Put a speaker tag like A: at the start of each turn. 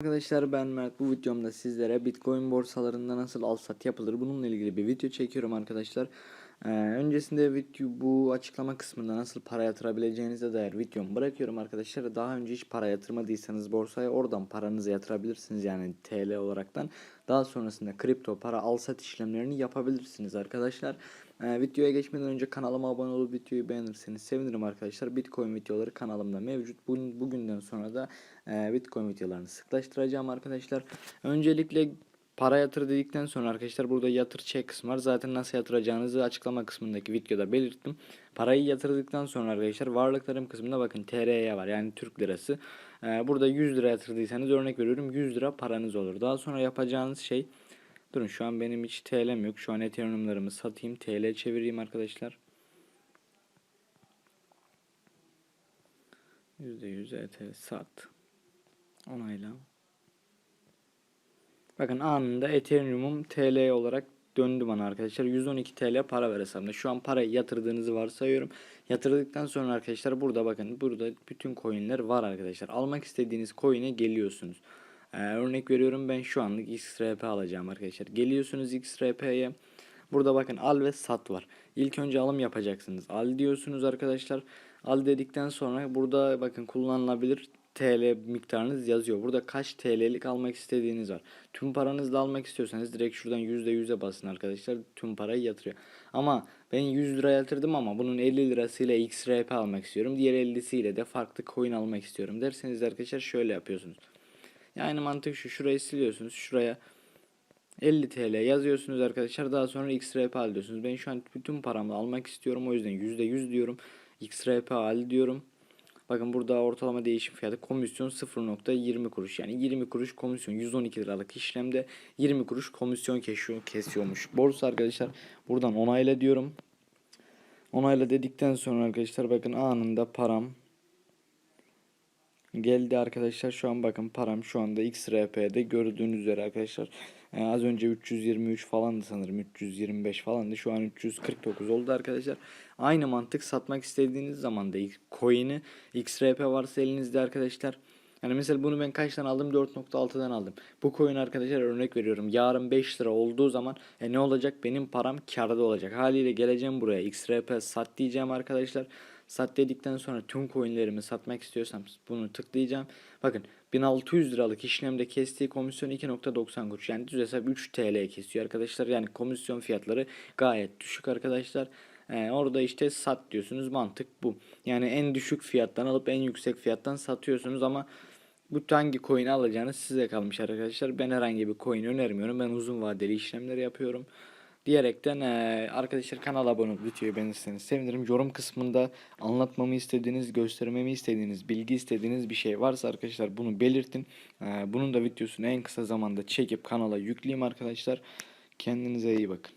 A: Arkadaşlar ben Mert bu videomda sizlere Bitcoin borsalarında nasıl al sat yapılır bununla ilgili bir video çekiyorum arkadaşlar. Ee, öncesinde video bu açıklama kısmında nasıl para yatırabileceğinize dair videomu bırakıyorum arkadaşlar. Daha önce hiç para yatırmadıysanız borsaya oradan paranızı yatırabilirsiniz yani TL olaraktan. Daha sonrasında kripto para al sat işlemlerini yapabilirsiniz arkadaşlar. Ee, videoya geçmeden önce kanalıma abone olup videoyu beğenirseniz sevinirim arkadaşlar. Bitcoin videoları kanalımda mevcut. Bugün, bugünden sonra da e, Bitcoin videolarını sıklaştıracağım arkadaşlar. Öncelikle para yatır dedikten sonra arkadaşlar burada yatır çek kısmı var. Zaten nasıl yatıracağınızı açıklama kısmındaki videoda belirttim. Parayı yatırdıktan sonra arkadaşlar varlıklarım kısmında bakın TR'ye var yani Türk lirası. Ee, burada 100 lira yatırdıysanız örnek veriyorum 100 lira paranız olur. Daha sonra yapacağınız şey durun şu an benim hiç TL'm yok. Şu an Ethereum'larımı satayım TL çevireyim arkadaşlar. %100 ETH sat. Onayla. Bakın anında Ethereum'um TL olarak döndü bana arkadaşlar. 112 TL para ver hesabımda. Şu an parayı yatırdığınızı varsayıyorum. Yatırdıktan sonra arkadaşlar burada bakın burada bütün coinler var arkadaşlar. Almak istediğiniz coin'e geliyorsunuz. Ee, örnek veriyorum ben şu anlık XRP alacağım arkadaşlar. Geliyorsunuz XRP'ye. Burada bakın al ve sat var. İlk önce alım yapacaksınız. Al diyorsunuz arkadaşlar. Al dedikten sonra burada bakın kullanılabilir TL miktarınız yazıyor. Burada kaç TL'lik almak istediğiniz var. Tüm paranızla almak istiyorsanız direkt şuradan %100'e basın arkadaşlar. Tüm parayı yatırıyor. Ama ben 100 lira yatırdım ama bunun 50 lirasıyla XRP almak istiyorum. Diğer 50'siyle de farklı coin almak istiyorum derseniz arkadaşlar şöyle yapıyorsunuz. Yani mantık şu. Şurayı siliyorsunuz. Şuraya 50 TL yazıyorsunuz arkadaşlar. Daha sonra XRP al diyorsunuz. Ben şu an bütün paramı almak istiyorum. O yüzden %100 diyorum. XRP al diyorum. Bakın burada ortalama değişim fiyatı komisyon 0.20 kuruş. Yani 20 kuruş komisyon 112 liralık işlemde 20 kuruş komisyon kesiyor, kesiyormuş. Borsa arkadaşlar buradan onayla diyorum. Onayla dedikten sonra arkadaşlar bakın anında param geldi arkadaşlar. Şu an bakın param şu anda XRP'de gördüğünüz üzere arkadaşlar. Ee, az önce 323 falandı sanırım. 325 falandı. Şu an 349 oldu arkadaşlar. Aynı mantık satmak istediğiniz zaman da coin'i XRP varsa elinizde arkadaşlar. Yani mesela bunu ben kaçtan aldım? 4.6'dan aldım. Bu coin arkadaşlar örnek veriyorum. Yarın 5 lira olduğu zaman e ne olacak? Benim param karda olacak. Haliyle geleceğim buraya. XRP sat diyeceğim arkadaşlar. Sat dedikten sonra tüm coinlerimi satmak istiyorsam bunu tıklayacağım. Bakın 1600 liralık işlemde kestiği komisyon 2.90 kuruş. Yani düz hesap 3 TL kesiyor arkadaşlar. Yani komisyon fiyatları gayet düşük arkadaşlar. Ee, orada işte sat diyorsunuz mantık bu. Yani en düşük fiyattan alıp en yüksek fiyattan satıyorsunuz ama bu hangi coin alacağınız size kalmış arkadaşlar. Ben herhangi bir coin önermiyorum. Ben uzun vadeli işlemler yapıyorum. Diyerekten e, arkadaşlar kanala abone olup videoyu beğenirseniz sevinirim. Yorum kısmında anlatmamı istediğiniz, göstermemi istediğiniz, bilgi istediğiniz bir şey varsa arkadaşlar bunu belirtin. E, bunun da videosunu en kısa zamanda çekip kanala yükleyeyim arkadaşlar. Kendinize iyi bakın.